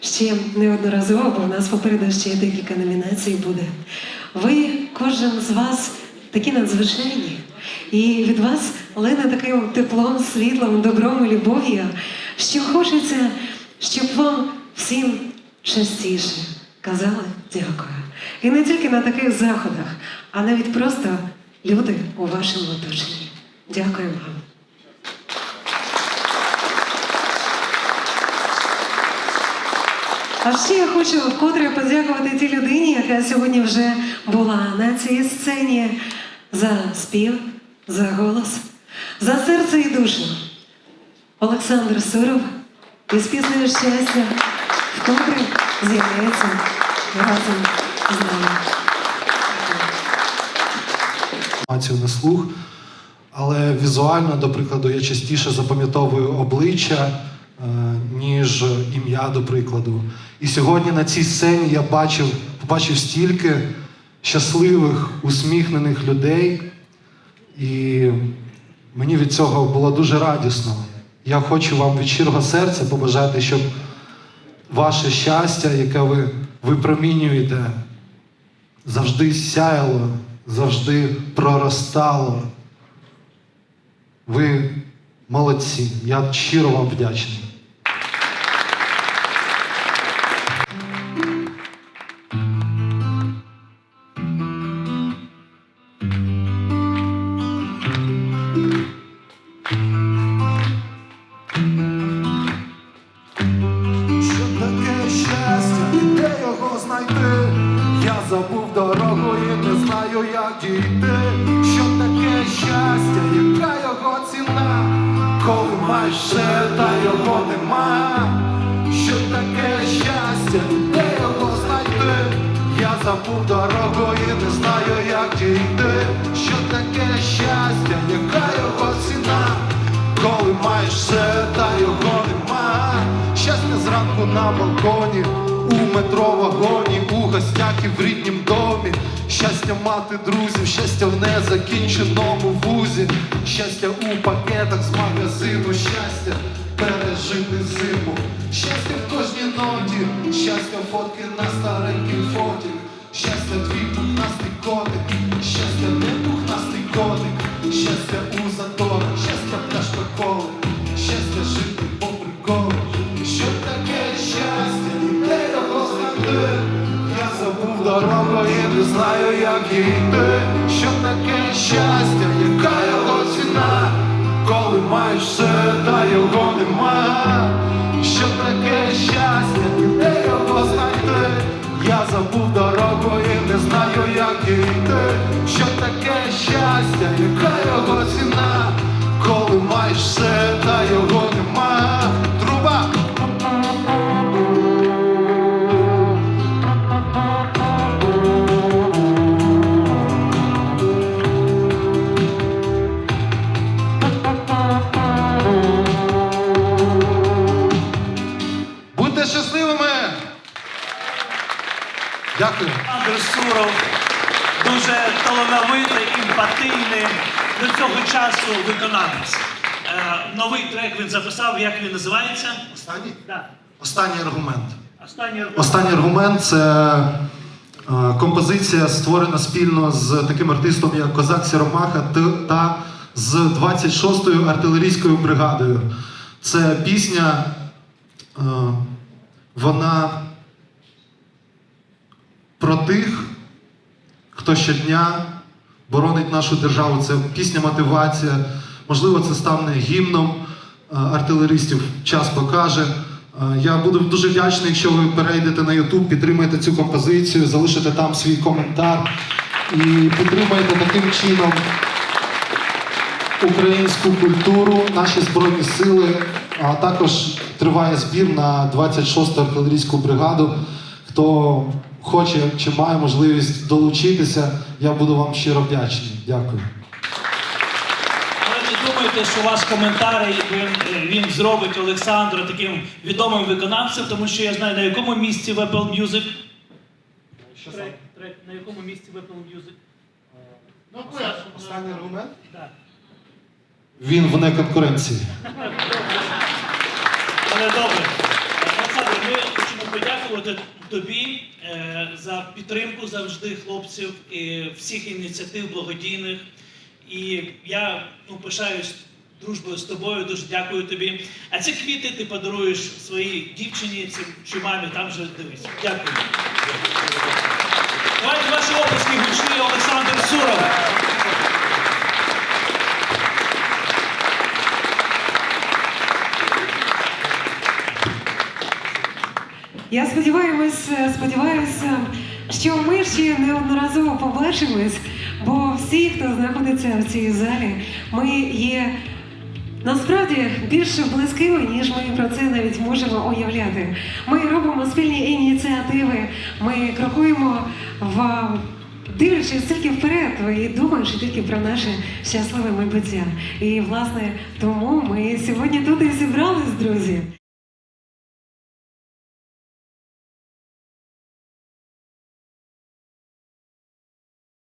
Ще неодноразово, бо у нас попереду ще декілька номінацій буде. Ви, кожен з вас, такі надзвичайні. І від вас лине таким теплом, світлом, добром і любов'ю, що хочеться, щоб вам всім частіше казали дякую. І не тільки на таких заходах, а навіть просто люди у вашому оточенні. Дякую вам. А ще я хочу вкотре подякувати тій людині, яка сьогодні вже була на цій сцені за спів, за голос, за серце і душу. Олександр Суров із піснею щастя вкотре з'являється разом з нами. на слух, але візуально, до прикладу, я частіше запам'ятовую обличчя, ніж ім'я, до прикладу. І сьогодні на цій сцені я бачив, побачив стільки щасливих, усміхнених людей, і мені від цього було дуже радісно. Я хочу вам від щирого серця побажати, щоб ваше щастя, яке ви випромінюєте, завжди сяяло, завжди проростало. Ви молодці. Я щиро вам вдячний. Знаю, як дійти. Що таке щастя, яка його ціна? Коли маєш все, та його нема. Що таке щастя, де його знайти? Я забув дорогу і не знаю, як дійти. Що таке щастя, яка його ціна? Коли маєш все, та його нема. Щастя зранку на балконі, у метро вагоні, у гостях і в ріднім домі. Щастя мати друзів, щастя в незакінченому вузі, щастя у пакетах з магазину, щастя пережити зиму, щастя в кожній ноті, щастя фотки на старенький фоті, щастя твій пухнастий котик, щастя не пухнастий котик, щастя у заторах, знаю, як йти. Що таке щастя, яка його ціна? Коли маєш все, та його нема. Що таке щастя, і де його знайти? Я забув дорогу і не знаю, як йти. Що таке щастя, яка його ціна? Дякую. Олександр Суров дуже талановитий, емпатійний до цього часу виконавець. Е, новий трек він записав, як він називається? Останній? Да. Останній аргумент. Останній аргумент. Останній аргумент це е, композиція, створена спільно з таким артистом, як Козак Сіромаха та з 26-ю артилерійською бригадою. Це пісня, е, вона про тих, хто щодня боронить нашу державу. Це пісня мотивація. Можливо, це стане гімном е, артилеристів. Час покаже. Е, Я буду дуже вдячний, якщо ви перейдете на YouTube, підтримаєте цю композицію, залишите там свій коментар і підтримаєте таким чином українську культуру, наші збройні сили. А також триває збір на 26-ту артилерійську бригаду. Хто хоче чи має можливість долучитися, я буду вам щиро вдячний. Дякую. Але не думайте, що ваш коментар він, він зробить Олександра таким відомим виконавцем, тому що я знаю, на якому місці в Apple Music. Трек, трек, на якому місці в Apple Music? Ну, Останній аргумент? Да. Він вне конкуренції. Але добре. Олександр, тобі е, за підтримку завжди хлопців і всіх ініціатив благодійних. І я ну, пишаюсь дружбою з тобою, дуже дякую тобі. А ці квіти ти подаруєш своїй дівчині чи мамі, там же дивись. Дякую. Давайте ваші оплески гучні Олександр Суров. Я сподіваюся, сподіваюся, що ми ще неодноразово побачимось, бо всі, хто знаходиться в цій залі, ми є насправді більш близькими, ніж ми про це навіть можемо уявляти. Ми робимо спільні ініціативи, ми крокуємо в дивлячись тільки вперед і думаючи тільки про наше щасливе майбуття. І власне тому ми сьогодні тут і зібрались, друзі.